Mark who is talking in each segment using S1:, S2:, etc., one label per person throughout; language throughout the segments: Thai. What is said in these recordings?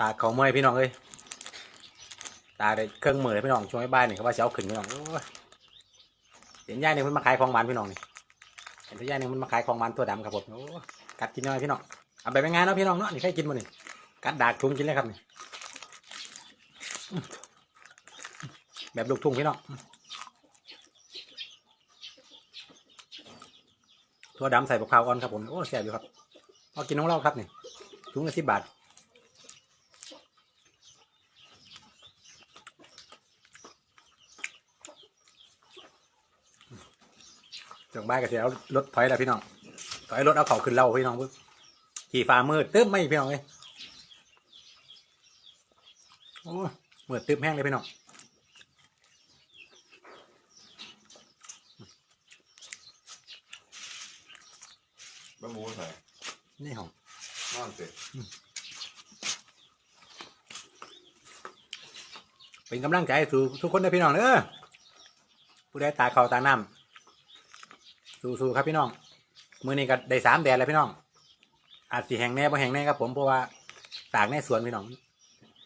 S1: ตาเขาเมื่อยพี่น้องเอ้ยตาได้เครื่องมือพี่น้องช่วงให้บ้านนี่เขาว่าจะเอาขึ้นพี่น้องเห็นย่ายหนึ่งมันมาขายของหวานพี่น้องนี่เห็นที่ย่ายหนึ่งมันมาขายของหวานตัวดำครับผมโอ้กัดกินน้อยพี่น้องเอาไปเป็นงานเนาะพี่น้องเนาะนี่ใครกินบ่นี่กัดดากทุ่งกินเลยครับนี่แบบลูกทุ่งพี่น้องตัวดำใส่บะพร้าวอ่อนครับผมโอ้แซ่บอยู่ครับพอกินของเราครับนี่ถุงละสิบบาท จากบ้านก็จะเอารถถอยแล้วพี่น้องถอยรถเอาเขาขึ้นเล่าพี่น้องเพิ่งขี่ฟ้ามืดตึ๊บไม่พี่น้องเลยโอ้ยมืดตึ๊บแห้งเลยพี่น้อง
S2: บะหมูใส่
S1: นี่ของ
S2: นอนเสร็จ
S1: เป็นกำลังใจให้สู่ทุกคนนะพี่น้องเด้อผู้ใดตาเขาตาน้ำ สู้ๆครับพี่น้อง มือนี้ก็ได้สามแดดแล้วพี่น้อง อาจสิแห้งแน่บ่แห้งแน่ครับผมเพราะว่าตากในสวนพี่น้อง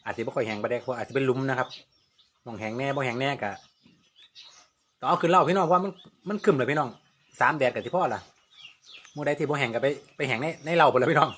S1: อาจสิบ่ค่อยแห้งประเด็กเพราะอาจจะเป็นลุมนะครับมองแห้งแน่บ่แห้งแน่กะต้องเอาขึ้นเล่าพี่น้องว่ามันมันขึ้นเลยพี่น้องสามแดดกับที่พ่อล่ะมือใดที่บ่แห้งก็ไปไปแห้งในในเล่าไปเลยพี่น้อง